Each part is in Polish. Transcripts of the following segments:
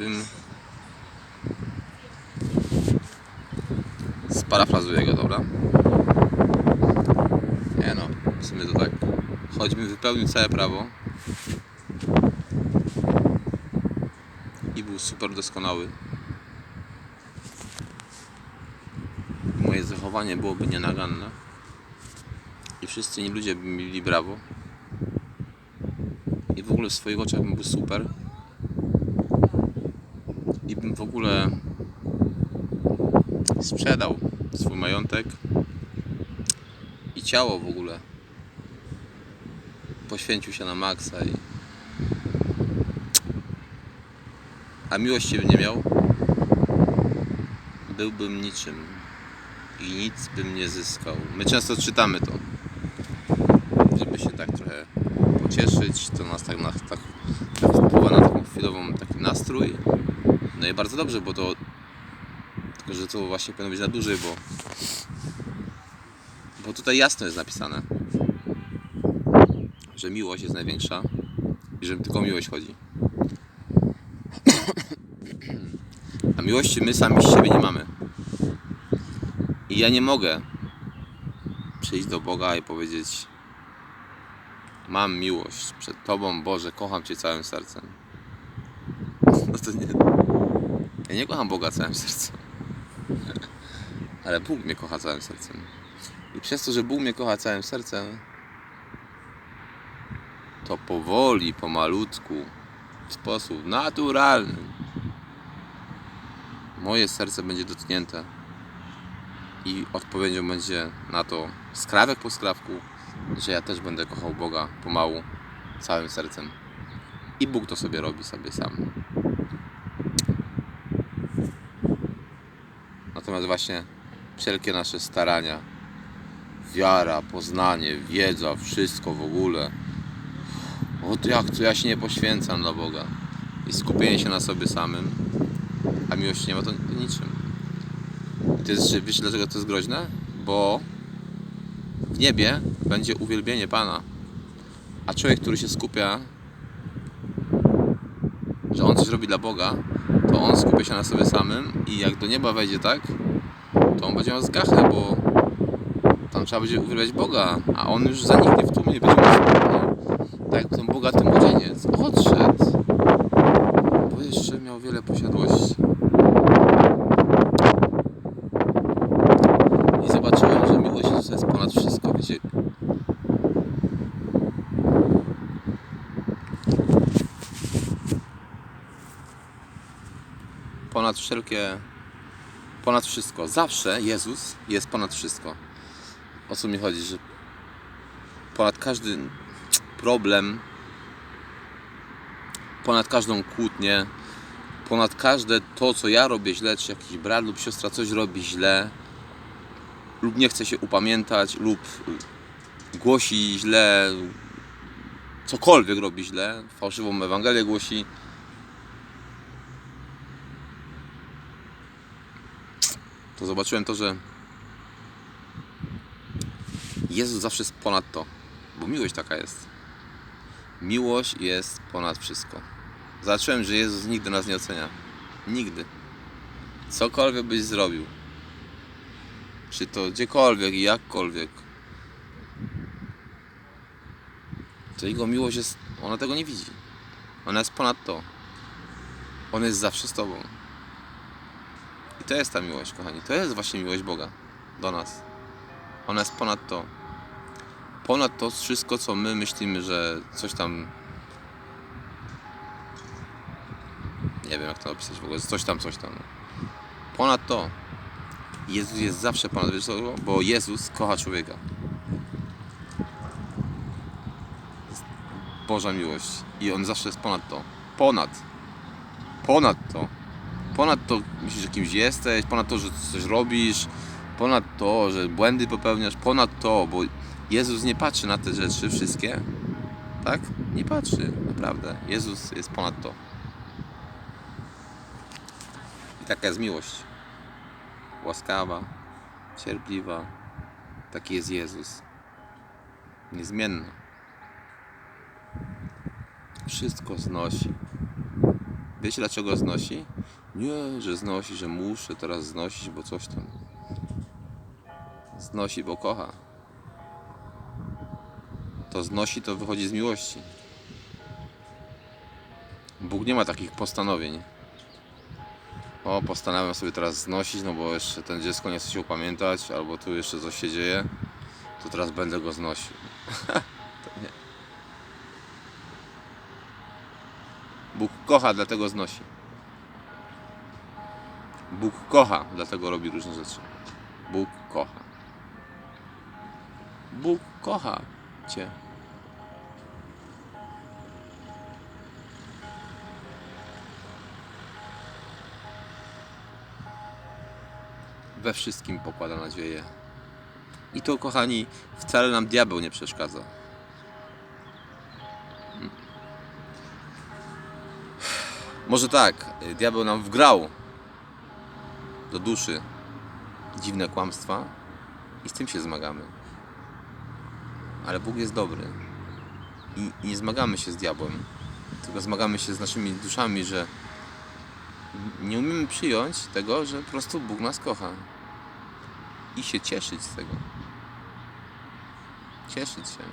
bym sparafrazuję go, dobra? Nie no, w sumie to tak. Choćbym wypełnił całe prawo i był super doskonały. Moje zachowanie byłoby nienaganne i wszyscy inni ludzie by mi mieli brawo i w ogóle w swoich oczach bym był super w ogóle sprzedał swój majątek i ciało w ogóle. Poświęcił się na maksa i a miłości bym nie miał? Byłbym niczym i nic bym nie zyskał. My często czytamy to. Żeby się tak trochę pocieszyć to nas tak, na, tak, tak wpływa na taką chwilową taki nastrój no i bardzo dobrze, bo to tylko, że to właśnie powinno być na dłużej, bo bo tutaj jasno jest napisane, że miłość jest największa i że tylko o miłość chodzi. A miłości my sami z siebie nie mamy. I ja nie mogę przyjść do Boga i powiedzieć mam miłość przed Tobą, Boże, kocham Cię całym sercem. No to nie, ja nie kocham Boga całym sercem. Ale Bóg mnie kocha całym sercem. I przez to, że Bóg mnie kocha całym sercem, to powoli, pomalutku, w sposób naturalny, moje serce będzie dotknięte. I odpowiedzią będzie na to skrawek po skrawku, że ja też będę kochał Boga pomału, całym sercem. I Bóg to sobie robi sobie sam. Właśnie wszelkie nasze starania, wiara, poznanie, wiedza, wszystko w ogóle. Od jak to ja się nie poświęcam dla Boga. I skupienie się na sobie samym, a miłości nie ma to, niczym. I to jest, wiecie dlaczego to jest groźne? Bo w niebie będzie uwielbienie Pana. A człowiek, który się skupia, że on coś robi dla Boga, to on skupia się na sobie samym i jak do nieba wejdzie tak, to on będzie miał zgachę, bo tam trzeba będzie uwielbiać Boga, a on już zaniknie w tłumie, będzie miał. Tak jak ten bogaty młodzieniec odszedł, bo jeszcze miał wiele posiadłości. I zobaczyłem, że miłość Jezusa jest ponad wszystko, wiecie. Ponad wszelkie ponad wszystko. Zawsze Jezus jest ponad wszystko. O co mi chodzi, że ponad każdy problem, ponad każdą kłótnię, ponad każde to, co ja robię źle, czy jakiś brat lub siostra coś robi źle, lub nie chce się upamiętać, lub głosi źle, cokolwiek robi źle, fałszywą Ewangelię głosi, to zobaczyłem to, że Jezus zawsze jest ponad to, bo miłość taka jest. Miłość jest ponad wszystko. Zobaczyłem, że Jezus nigdy nas nie ocenia. Nigdy. Cokolwiek byś zrobił, czy to gdziekolwiek i jakkolwiek, to Jego miłość jest, ona tego nie widzi. Ona jest ponad to. On jest zawsze z Tobą. To jest ta miłość, kochani. To jest właśnie miłość Boga do nas. Ona jest ponad to. Ponad to wszystko, co my myślimy, że coś tam. Nie wiem, jak to opisać w ogóle. Coś tam, coś tam. Ponad to. Jezus jest zawsze ponad. Co? Bo Jezus kocha człowieka. Boża miłość. I on zawsze jest ponad to. Ponad. Ponad to ponad to myślisz, że kimś jesteś, ponad to, że coś robisz, ponad to, że błędy popełniasz, ponad to, bo Jezus nie patrzy na te rzeczy wszystkie, tak? Nie patrzy, naprawdę. Jezus jest ponad to. I taka jest miłość. Łaskawa, cierpliwa. Taki jest Jezus. Niezmienna. Wszystko znosi. Wiecie dlaczego znosi? Nie, że znosi, że muszę teraz znosić, bo coś tam. Znosi, bo kocha. To znosi, to wychodzi z miłości. Bóg nie ma takich postanowień. O, postanawiam sobie teraz znosić, no bo jeszcze ten dziecko nie chce się upamiętać, albo tu jeszcze coś się dzieje, to teraz będę go znosił. to nie. Bóg kocha, dlatego znosi. Bóg kocha, dlatego robi różne rzeczy. Bóg kocha. Bóg kocha Cię. We wszystkim pokłada nadzieję. I to, kochani, wcale nam diabeł nie przeszkadza. Może tak, diabeł nam wgrał do duszy dziwne kłamstwa i z tym się zmagamy. Ale Bóg jest dobry i, nie zmagamy się z diabłem, tylko zmagamy się z naszymi duszami, że nie umiemy przyjąć tego, że po prostu Bóg nas kocha i się cieszyć z tego. Cieszyć się.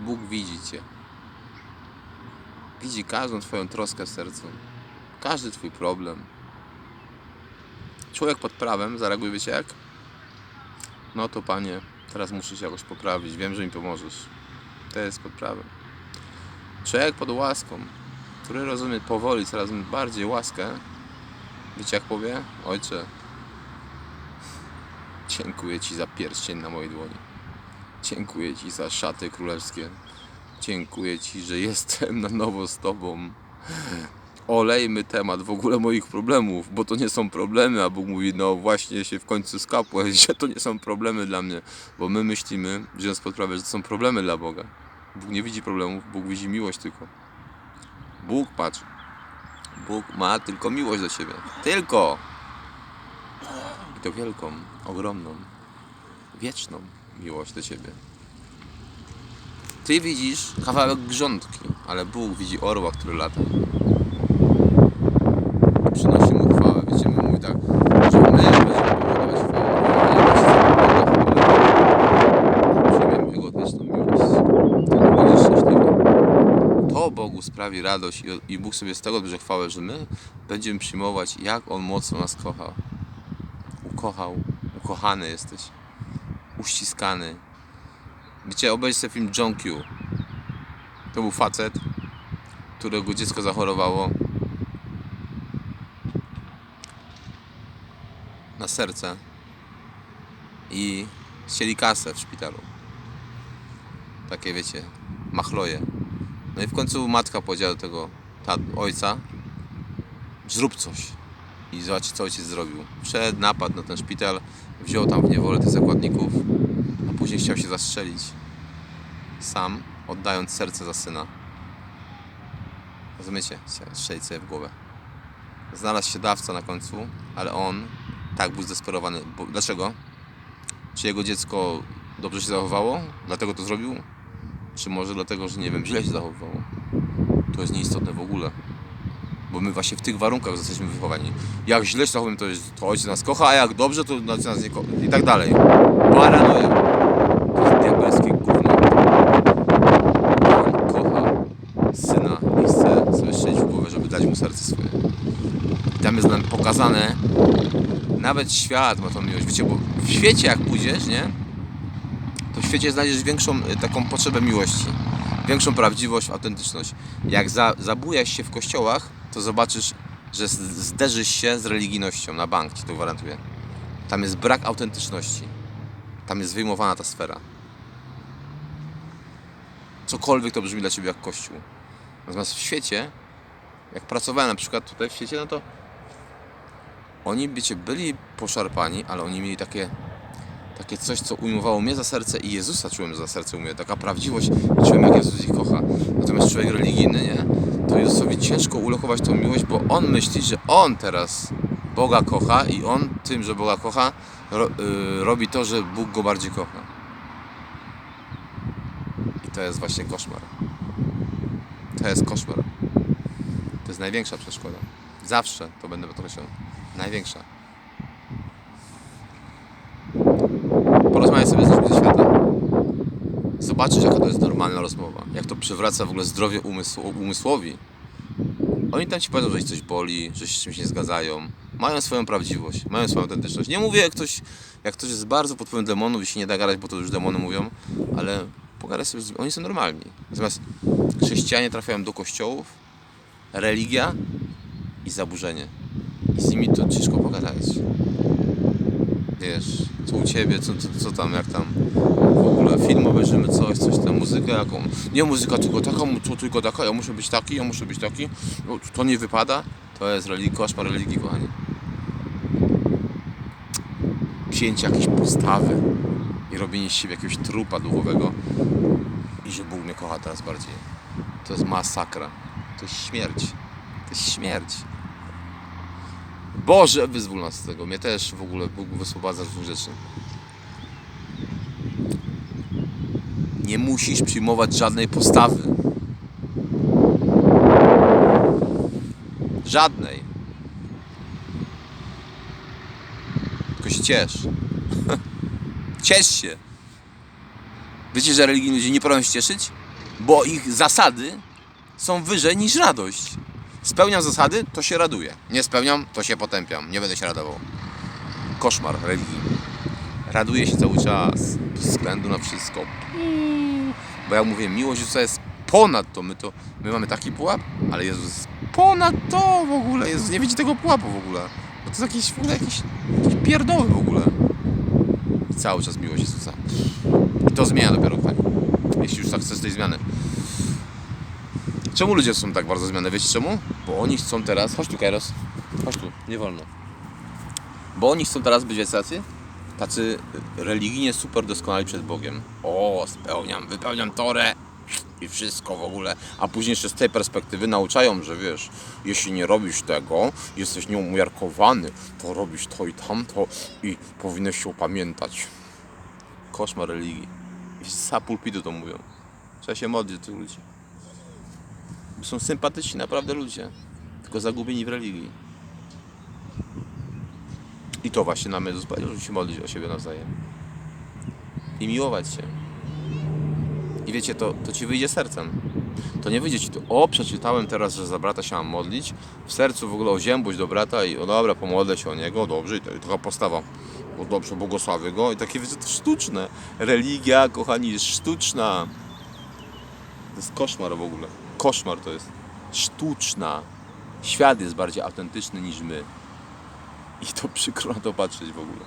Bóg widzi Cię. Widzi każdą Twoją troskę w sercu, każdy Twój problem. Człowiek pod prawem zareaguje, wiecie jak? No to Panie, teraz muszę się jakoś poprawić, wiem, że mi pomożesz. To jest pod prawem. Człowiek pod łaską, który rozumie powoli coraz bardziej łaskę, wiecie jak powie? Ojcze, dziękuję Ci za pierścień na mojej dłoni. Dziękuję Ci za szaty królewskie. Dziękuję Ci, że jestem na nowo z Tobą. Olejmy temat w ogóle moich problemów, bo to nie są problemy, a Bóg mówi, no właśnie się w końcu skapłeś, że to nie są problemy dla mnie, bo my myślimy, wziąc pod sprawę, że to są problemy dla Boga. Bóg nie widzi problemów, Bóg widzi miłość tylko. Bóg patrz. Bóg ma tylko miłość do Ciebie. Tylko! I to wielką, ogromną, wieczną miłość do Ciebie. Ty widzisz kawałek grządki, ale Bóg widzi orła, który lata. Przynosi mu chwałę. Wiecie, my mówi tak, że my będziemy powodować chwałę. Przyjmiemy Jego wieczną miłość. To będziesz szczęśliwy. To Bogu sprawi radość i, i Bóg sobie z tego bierze chwałę, że my będziemy przyjmować, jak On mocno nas kocha. Ukochał, ukochany jesteś, uściskany. Wiecie, obejrzyj sobie film John Q. To był facet, którego dziecko zachorowało na serce i chcieli kasę w szpitalu. Takie wiecie, machloje. No i w końcu matka powiedziała do tego ta, ojca, zrób coś. I zobacz, co ojciec zrobił. Przed napad na ten szpital, wziął tam w niewolę tych zakładników, a później chciał się zastrzelić. Sam, oddając serce za syna. Rozumiecie? Strzelić sobie w głowę. Znalazł się dawca na końcu, ale on tak był zdesperowany. Bo, dlaczego? Czy jego dziecko dobrze się zachowało? Dlatego to zrobił? Czy może dlatego, że nie wiem, źle się zachowywało? To jest nieistotne w ogóle. Bo my właśnie w tych warunkach jesteśmy wychowani. Jak źle się zachowujemy, to, jest, to ojciec nas kocha, a jak dobrze, to ojciec nas nie kocha. I tak dalej. Paranoja. To jest diabelskie gówno. On kocha syna i chce sobie strzelić w głowę, żeby dać mu serce swoje. I tam jest nam pokazane, nawet świat ma tą miłość. Wiecie, bo w świecie jak pójdziesz, nie? To w świecie znajdziesz większą y, taką potrzebę miłości. Większą prawdziwość, autentyczność. Jak za, zabujasz się w kościołach, to zobaczysz, że zderzysz się z religijnością na bank, ci to gwarantuję. Tam jest brak autentyczności. Tam jest wyjmowana ta sfera. Cokolwiek to brzmi dla Ciebie jak kościół. Natomiast w świecie, jak pracowałem na przykład tutaj w świecie, no to oni wiecie, byli poszarpani, ale oni mieli takie, takie coś, co ujmowało mnie za serce i Jezusa czułem za serce umie. Taka prawdziwość czułem, jak Jezus ich kocha. Natomiast człowiek religijny, nie? To Jezusowi ciężko ulokować tą miłość, bo on myśli, że on teraz Boga kocha i on tym, że Boga kocha, ro, y, robi to, że Bóg go bardziej kocha. I to jest właśnie koszmar. To jest koszmar. jest największa przeszkoda. Zawsze to będę podkreślał. Największa. Zobaczysz, jaka to jest normalna rozmowa. Jak to przywraca w ogóle zdrowie umysłu, umysłowi. Oni tam ci powiedzą, że ich coś boli, że się z czymś nie zgadzają. Mają swoją prawdziwość, mają swoją autentyczność. Nie mówię, jak ktoś, jak ktoś jest bardzo pod wpływem demonów i się nie da gadać, bo to już demony mówią, ale pogadaj sobie. Oni są normalni. Natomiast chrześcijanie trafiają do kościołów, religia i zaburzenie. I z nimi to ciężko pogadać. Wiesz, co u ciebie, co, co, co tam, jak tam. Film obejrzymy coś, coś tam, muzykę jaką. Nie muzyka tylko taka, to tylko taka, ja muszę być taki, ja muszę być taki. No, to nie wypada. To jest religii, koszmar religii, kochani. Przyjęcie jakiejś postawy i robienie z siebie jakiegoś trupa duchowego i że Bóg mnie kocha teraz bardziej. To jest masakra. To jest śmierć. To jest śmierć. Boże, wyzwól nas z tego. Mnie też w ogóle Bóg wyswobadza z dwóch rzeczy. Nie musisz przyjmować żadnej postawy. Żadnej. Tylko się ciesz. ciesz się. Wiecie, że religijni ludzie nie powinno się cieszyć? Bo ich zasady są wyżej niż radość. Spełniam zasady, to się raduję. Nie spełniam, to się potępiam. Nie będę się radował. Koszmar religii. Raduję się cały czas. Względu na wszystko. Bo jak mówię, miłość Jezusa jest ponad to. My, to. my mamy taki pułap, ale Jezus jest ponad to w ogóle. Jezus nie widzi tego pułapu w ogóle. Bo to jest jakieś w ogóle jakieś, jakieś pierdoły w ogóle. I cały czas miłość Jezusa. I to zmienia dopiero, kochani. Jeśli już tak chcesz tej zmiany. Czemu ludzie są tak bardzo zmiany? Wiecie czemu? Bo oni chcą teraz... Chodź tu, Kairos. Chodź tu, nie wolno. Bo oni chcą teraz być wiecie tacy? Religijnie super doskonali przed Bogiem. O, spełniam, wypełniam torę i wszystko w ogóle. A później jeszcze z tej perspektywy nauczają, że wiesz, jeśli nie robisz tego, jesteś nieumiarkowany, to robisz to i tamto i powinieneś się upamiętać. Koszmar religii. I z pulpitu to mówią. Trzeba się modlić do tych ludzi. Są sympatyczni naprawdę ludzie, tylko zagubieni w religii. I to właśnie nam Jezus powiedział, żeby się modlić o siebie nawzajem. I miłować się. I wiecie, to, to ci wyjdzie sercem. To nie wyjdzie ci to, o, przeczytałem teraz, że za brata się mam modlić. W sercu w ogóle o ziębuś do brata i o dobra, pomodlę się o niego, dobrze, i to- i taka postawa. O dobrze, błogosławię go. I takie, wiecie, to sztuczne. Religia, kochani, jest sztuczna. To jest koszmar w ogóle. Koszmar to jest. Sztuczna. Świat jest bardziej autentyczny niż my. I to przykro na to patrzeć w ogóle.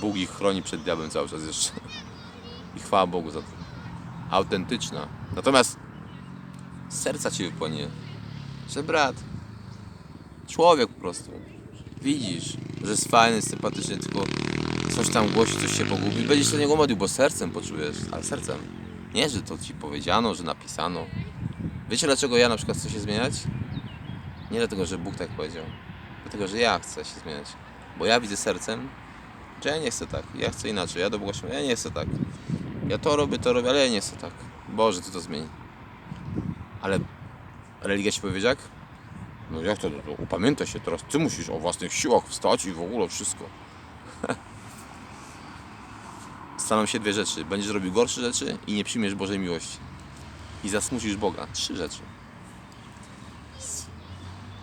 Bóg ich chroni przed diabłem cały czas jeszcze. I chwała Bogu za to. Autentyczna. Natomiast serca ci wypłynie, że brat, człowiek po prostu, widzisz, że jest fajny, sympatyczny, tylko coś tam głosi, coś się pogubi, będziesz do niego modlił, bo sercem poczujesz, ale sercem. Nie, że to ci powiedziano, że napisano. Wiecie dlaczego ja na przykład chcę się zmieniać? Nie dlatego, że Bóg tak powiedział. Dlatego, że ja chcę się zmieniać. Bo ja widzę sercem, że ja nie chcę tak. Ja chcę inaczej. Ja do Boga się ja nie chcę tak. Ja to robię, to robię, ale ja nie chcę tak. Boże, Ty to zmień. Ale religia ci powie jak? No jak to, to, to upamiętaj się teraz. Ty musisz o własnych siłach wstać i w ogóle wszystko. Staną się dwie rzeczy. Będziesz robił gorsze rzeczy i nie przyjmiesz Bożej miłości. I zasmucisz Boga. Trzy rzeczy.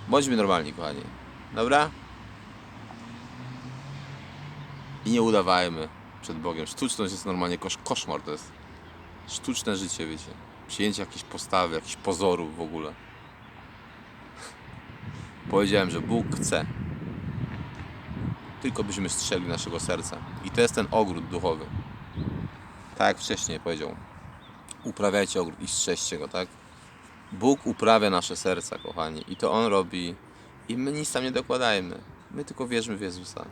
Bądźmy normalni, kochani. Dobra? I nie udawajmy przed Bogiem. Sztuczność jest normalnie kosz, koszmar to jest. Sztuczne życie, wiecie. Przyjęcie jakiejś postawy, jakichś pozorów w ogóle. Powiedziałem, że Bóg chce. Tylko byśmy strzegli naszego serca. I to jest ten ogród duchowy. Tak jak wcześniej powiedział. Uprawiajcie ogród i strzeżcie go, tak? Bóg uprawia nasze serca, kochani. I to On robi. I my nic tam nie dokładajmy. My tylko wierzmy w Jezusa.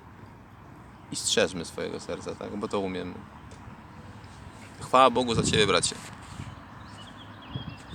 I strzeżmy swojego serca, tak? Bo to umiemy. Chwała Bogu za Ciebie, bracie.